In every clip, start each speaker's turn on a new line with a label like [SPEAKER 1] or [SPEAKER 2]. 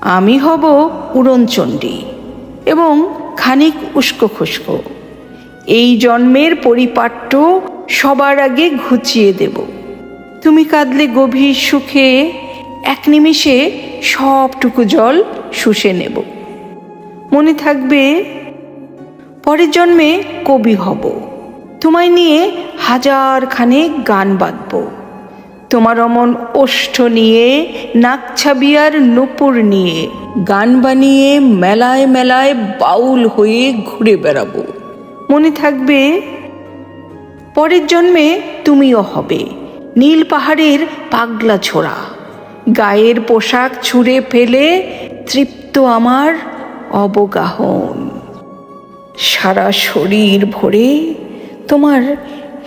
[SPEAKER 1] আমি হব উড়নচণ্ডী এবং খানিক উস্কো খুস্কো। এই জন্মের পরিপাট্য সবার আগে ঘুচিয়ে দেব। তুমি কাঁদলে গভীর সুখে, এক নিমিষে সবটুকু জল শুষে নেব। মনে থাকবে, পরের জন্মে কবি হব। তোমায় নিয়ে হাজার খানেক গান বাঁধব। তোমার অমন ওষ্ঠ নিয়ে নাকছাবিয়ার নুপুর নিয়ে, গান বানিয়ে মেলায় মেলায় বাউল হয়ে ঘুরে বেড়াবো। মনে থাকবে, পরের জন্মে তুমিও হবে, নীল পাহাড়ের পাগলা ছোড়া। গায়ের পোশাক ছুঁড়ে ফেলে তৃপ্ত আমার অবগাহন। সারা শরীর ভরে তোমার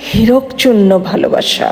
[SPEAKER 1] হীরকচূন্য ভালোবাসা।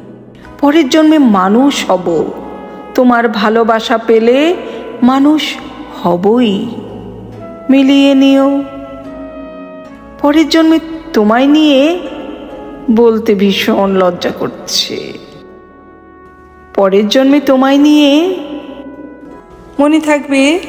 [SPEAKER 1] পরের জন্মে মানুষ হব। তোমার ভালোবাসা পেলে মানুষ হবই। মিলিয়ে নিও। পরের জন্মে তোমায় নিয়ে বলতে ভীষণ লজ্জা করছে। পরের জন্মে তোমায় নিয়ে মনে থাকবে